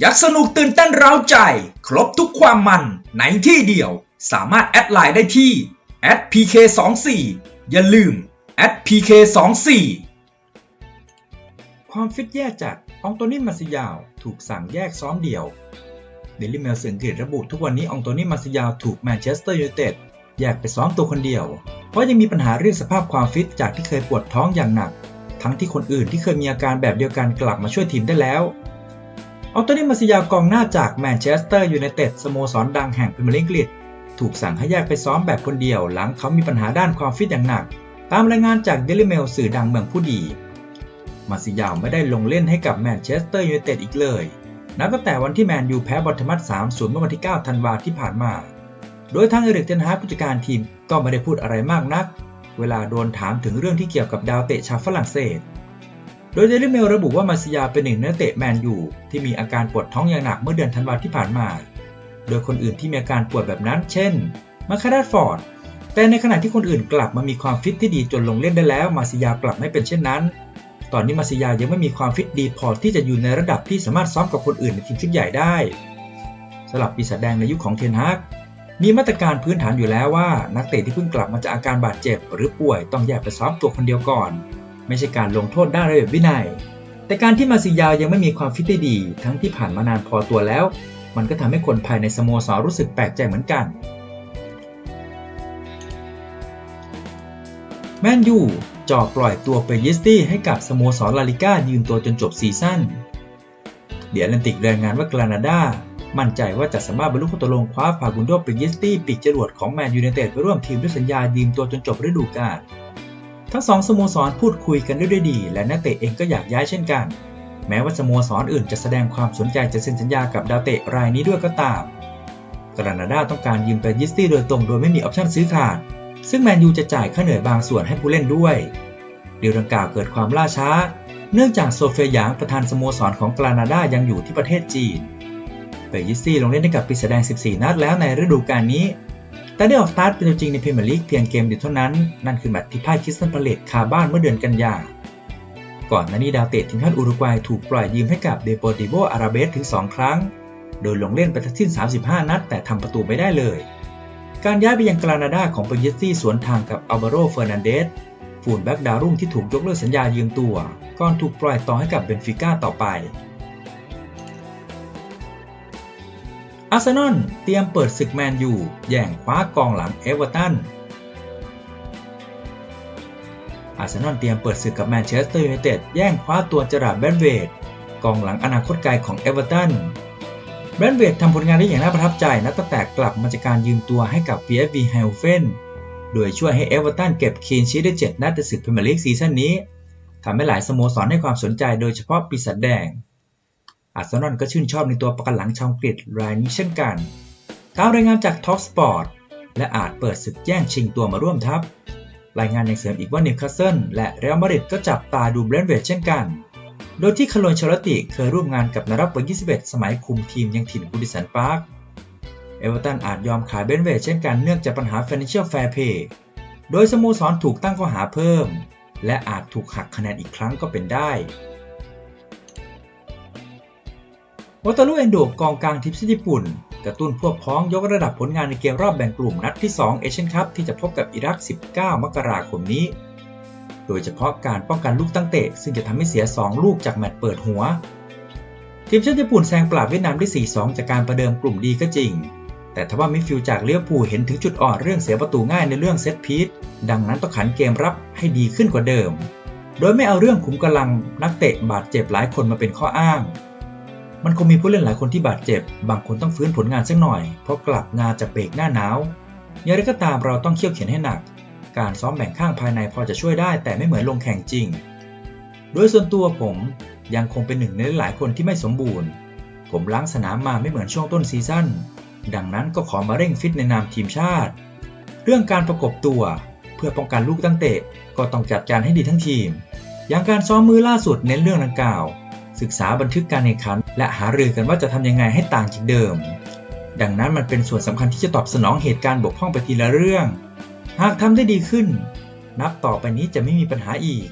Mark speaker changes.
Speaker 1: อยากสนุกตื่นเต้นเร้าใจ ครบทุกความมันในที่เดียว สามารถแอดไลน์ได้ที่ @pk24 อย่าลืม @pk24 ความฟิตแย่จากอองโตนี่มาซิยาวถูกสั่งแยกซ้อมเดี่ยวเดลิเมลสื่ออังกฤษระบุทุกวันนี้อองโตนี่มาซิยาวถูกแมนเชสเตอร์ยูไนเต็ดแยกไปซ้อมตัวคนเดียว เพราะยังมีปัญหาเรื่องสภาพความฟิตจากที่เคยปวดท้องอย่างหนัก ทั้งที่คนอื่นที่เคยมีอาการแบบเดียวกันกลับมาช่วยทีมได้แล้ว อองโตนี่มาซิยากองหน้าจากแมนเชสเตอร์ยูไนเต็ดสโมสรดังแห่งพรีเมียร์ลีกอังกฤษถูกสั่งให้แยกไปซ้อมแบบคนเดียวหลังเขามีปัญหาด้านความฟิตอย่างหนัก ตามรายงานจากเดลิเมลสื่อดังเมืองผู้ดี มาซิยาวไม่ได้ลงเล่นให้กับแมนเชสเตอร์ยูไนเต็ดอีกเลย นับตั้งแต่วันที่แมนยูแพ้บอทมัด3-0เมื่อวันที่ 9 ธันวาที่ผ่านมา โดยทางเอริกเทนฮาผู้จัดการทีมก็ไม่ได้พูดอะไรมากนัก เวลาโดนถามถึงเรื่องที่เกี่ยวกับดาวเตะชาวฝรั่งเศส โดยเดลิเมลระบุว่ามาซิยาเป็นหนึ่งในนักเตะแมนยูที่มีอาการปวดท้องอย่างหนักเมื่อเดือนธันวาที่ผ่านมา โดยคนอื่นที่มีอาการปวดแบบนั้น เช่นมาคาราฟอร์ด แต่ในขณะที่คนอื่นกลับมามีความฟิตที่ดีจนลงเล่นได้แล้ว มาซิยากลับไม่เป็นเช่นนั้น ตอนนี้มาซิยายังไม่มีความฟิตดีพอที่จะอยู่ในระดับที่สามารถซ้อมกับคนอื่นในทีมชุดใหญ่ได้สำหรับปีศาจแดงในยุคของเทนฮากมีมาตรการพื้นฐานอยู่แล้วว่า นักเตะที่เพิ่งกลับมาจากอาการบาดเจ็บ หรือป่วยต้องแยกไปซ้อมตัวคนเดียวก่อน ไม่ใช่การลงโทษด้านระเบียบวินัย แต่การที่มาซิยาวยังไม่มีความฟิตได้ดี ทั้งที่ผ่านมานานพอตัวแล้ว มันก็ทำให้คนภายในสโมสรรู้สึกแปลกใจเหมือนกัน แมนยูจ่อปล่อยตัวเปยิสตี้ให้กับสโมสรลาลิก้ายืมตัวจนจบซีซั่นเดียแลนติกรายงานว่ากรานาดามั่นใจว่าจะสามารถบรรลุข้อตกลงคว้าฟากุนโดเปยิสตี้ปีกจรวดของแมนยูไนเต็ดไปร่วมทีมด้วยสัญญายืมตัวจนจบฤดูกาล ทั้งสองสโมสรพูดคุยกันด้วยดี และนักเตะเองก็อยากย้ายเช่นกัน แม้ว่าสโมสรอื่นจะแสดงความสนใจจะเซ็นสัญญากับดาวเตะรายนี้ด้วยก็ตามกรานาดาต้องการยืมเปยิสตี้โดยตรงโดยไม่มีออปชั่นซื้อขาด ซึ่งแมนยูจะจ่ายค่าเหนื่อยบางส่วนให้ผู้เล่นด้วยดีลดังกล่าวเกิดความล่าช้า เนื่องจากโซเฟียหยางประธานสโมสรของกรานาดายังอยู่ที่ประเทศจีนเปยิสตี้ลงเล่นให้กับปีศาจแดง 14 นัดแล้วในฤดูกาลนี้ แต่ได้ออกสตาร์ทเป็นตัวจริงในพรีเมียร์ลีกเพียงเกมเดียวเท่านั้น นั่นคือแมตช์ที่พ่ายคิสตันพาเลตคาบ้านเมื่อเดือนกันยา ก่อนหน้านี้ดาวเตะทีมชาติอุรุกวัยถูกปล่อยยืมให้กับเดโปติโบอาราเบสถึง 2 ครั้ง โดยลงเล่นไปทั้งสิ้น 35 นัด แต่ทำประตูไม่ได้เลย การย้ายไปยังกรานาดาของเปยิสตี้สวนทางกับอัลวาโรเฟอร์นันเดสฝูนแบ็กดาวรุ่งที่ถูกยกเลิกสัญญายืมตัว ก่อนถูกปล่อยต่อให้กับเบนฟิก้าต่อไป อาร์เซนอลเตรียมเปิดศึกแมนยูแย่งคว้ากองหลังเอเวอร์ตัน อาร์เซนอลเตรียมเปิดศึกกับแมนเชสเตอร์ยูไนเต็ดแย่งคว้าตัวจราร์ดแบนเวดกองหลังอนาคตไกลของเอเวอร์ตัน แบนเวดทำผลงานได้อย่างน่าประทับใจนับตั้งแต่กลับมาจากการยืมตัวให้กับ PSV ไฮเฟนโดยช่วยให้เอเวอร์ตันเก็บคีนชีทได้7นัดในศึกพรีเมียร์ลีกซีซั่นนี้ทำให้หลายสโมสรให้ความสนใจโดยเฉพาะปีศาจแดง อาร์เซนอลก็ชื่นชอบในตัวประกันหลังชาวอังกฤษรายนี้เช่นกันตามรายงานจาก Talk Sport และอาจเปิดศึกแย่งชิงตัวมาร่วมทัพ รายงานยังเสริมอีกว่านิวคาสเซิลและเรอัลมาดริดก็จับตาดูเบรนเวดเช่นกัน โดยที่คาร์ลนชลติเคยร่วมงานกับนารับเบอร์21 สมัยคุมทีมยังถิ่นกูดิสันพาร์ค เอเวอร์ตันอาจยอมขายเบรนเวดเช่นกันเนื่องจากปัญหา Financial Fair Play โดยสโมสรถูกตั้งข้อหาเพิ่ม และอาจถูกหักคะแนนอีกครั้งก็เป็นได้ วอตารุเอนโดกองกลางทีมชาติญี่ปุ่น กระตุ้นพวกพ้องยกระดับผลงานในเกมรอบแบ่งกลุ่มนัดที่ 2 เอเชียนคัพที่จะพบกับอิรัก 19 มกราคมนี้ โดยเฉพาะการป้องกันลูกตั้งเตะ ซึ่งจะทำให้เสีย 2 ลูกจากแมตช์เปิดหัว ทีมชาติญี่ปุ่นแซงปราบเวียดนามได้ 4-2 จากการประเดิมกลุ่มดีก็จริง แต่ทว่ามิฟิลจากเลี้ยวภูเห็นถึงจุดอ่อนเรื่องเสียประตูง่ายในเรื่องเซตพีซดังนั้นต้องขันเกมรับให้ดีขึ้นกว่าเดิม โดยไม่เอาเรื่องขุมกำลังนักเตะบาดเจ็บหลายคนมาเป็นข้ออ้าง มันคงมีผู้เล่นหลายคนที่บาดเจ็บ บางคนต้องฟื้นผลงานสักหน่อย เพราะกลับงานจะเบรกหน้าหนาวอย่างไรก็ตามเราต้องเขี่ยวเข็นให้หนัก การซ้อมแบ่งข้างภายในพอจะช่วยได้ แต่ไม่เหมือนลงแข่งจริง โดยส่วนตัวผมยังคงเป็นหนึ่งในหลายคนที่ไม่สมบูรณ์ ผมล้างสนามมาไม่เหมือนช่วงต้นซีซั่น ดังนั้นก็ขอมาเร่งฟิตในนามทีมชาติ เรื่องการประกบตัว เพื่อป้องกันลูกตั้งเตะก็ต้องจัดการให้ดีทั้งทีม อย่างการซ้อมมือล่าสุดเน้นเรื่องดังกล่าว ศึกษาบันทึกการแข่งขัน และหารือกันว่าจะทำยังไงให้ต่างจากเดิม ดังนั้นมันเป็นส่วนสำคัญที่จะตอบสนองเหตุการณ์บกพร่องไปทีละเรื่อง หากทำได้ดีขึ้น นับต่อไปนี้จะไม่มีปัญหาอีก